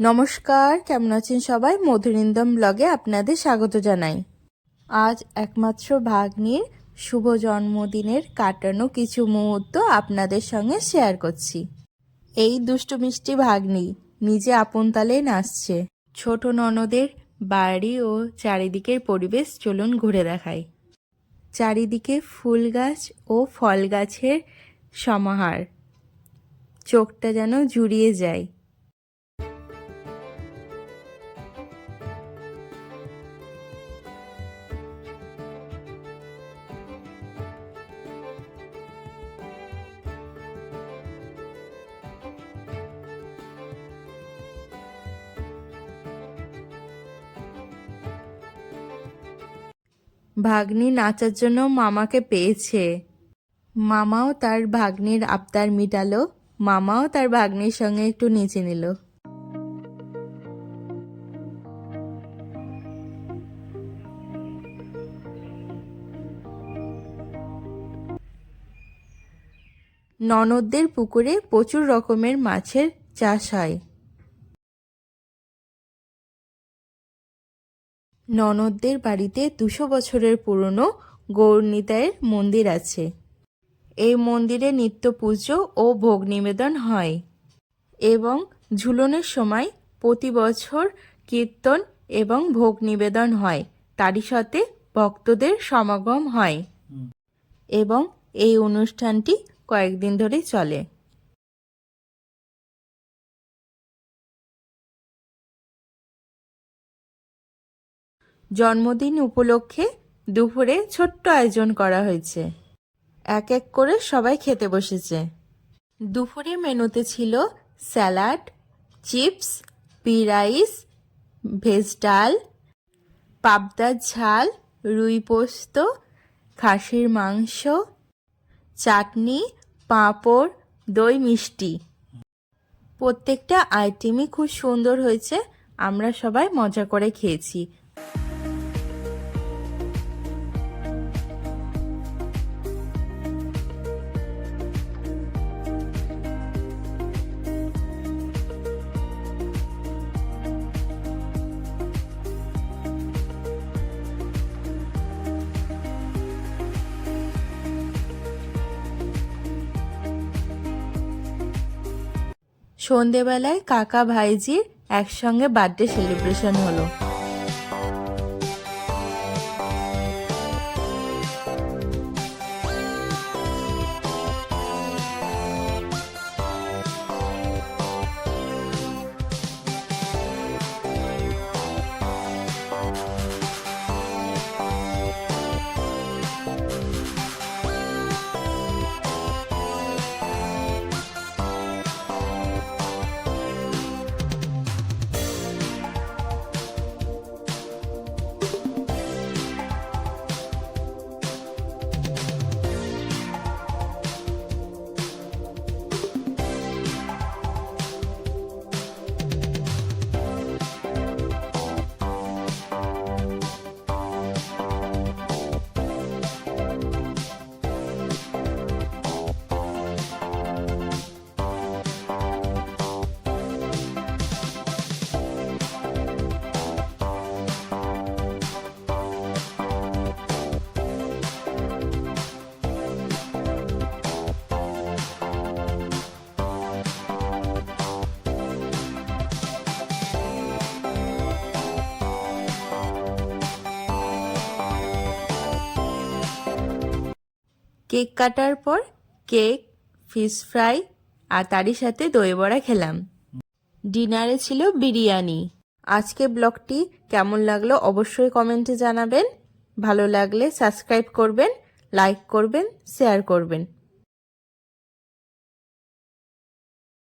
নমস্কার, কেমন আছেন সবাই? মধুরিন্দম ব্লগে আপনাদের স্বাগত জানাই। আজ একমাত্র ভাগ্নির শুভ জন্মদিনের কাটানো কিছু মুহূর্ত আপনাদের সঙ্গে শেয়ার করছি। এই দুষ্টু মিষ্টি ভাগ্নি নিজে আপন তালে নাচছে। ছোট ননদের বাড়ি ও চারিদিকের পরিবেশ চলুন ঘুরে দেখাই। চারিদিকে ফুল গাছ ও ফল গাছের সমাহার। চোখটা যেন জুড়িয়ে যায়। ভাগ্নি নাচার জন্য মামাকে পেয়েছে। মামাও তার ভাগ্নির আবদার মিটালো। মামাও তার ভাগ্নির সঙ্গে একটু নেচে নিল। ননদদের পুকুরে প্রচুর রকমের মাছের চাষ হয়। ননদদের বাড়িতে দুশো বছরের পুরনো গৌরনিতায়ের মন্দির আছে। এই মন্দিরে নিত্য পুজো ও ভোগ নিবেদন হয় এবং ঝুলনের সময় প্রতি বছর কীর্তন এবং ভোগ নিবেদন হয়। তারই সাথে ভক্তদের সমাগম হয়। এবং এই অনুষ্ঠানটি কয়েকদিন ধরে চলে। জন্মদিন উপলক্ষে দুপুরে ছোট্ট আয়োজন করা হয়েছে। এক এক করে সবাই খেতে বসেছে। দুপুরে মেনুতে ছিল salad, chips, pea rice, veg ডাল পাবদার ঝাল, রুই পোস্ত, খাসির মাংস, চাটনি, পাঁপড়, দই মিষ্টি। প্রত্যেকটা আইটেমই খুব সুন্দর হয়েছে। আমরা সবাই মজা করে খেয়েছি। সন্ধেবেলায় কাকা ভাইজির একসঙ্গে বার্থডে সেলিব্রেশন হলো। কেক কাটার পর কেক ফিশ ফ্রাই আর তারই সাথে দই বড়া খেলাম। ডিনারে ছিল বিরিয়ানি। আজকে ব্লগটি কেমন লাগল অবশ্যই কমেন্টে জানাবেন। ভালো লাগলে সাবস্ক্রাইব করবেন লাইক করবেন শেয়ার করবেন।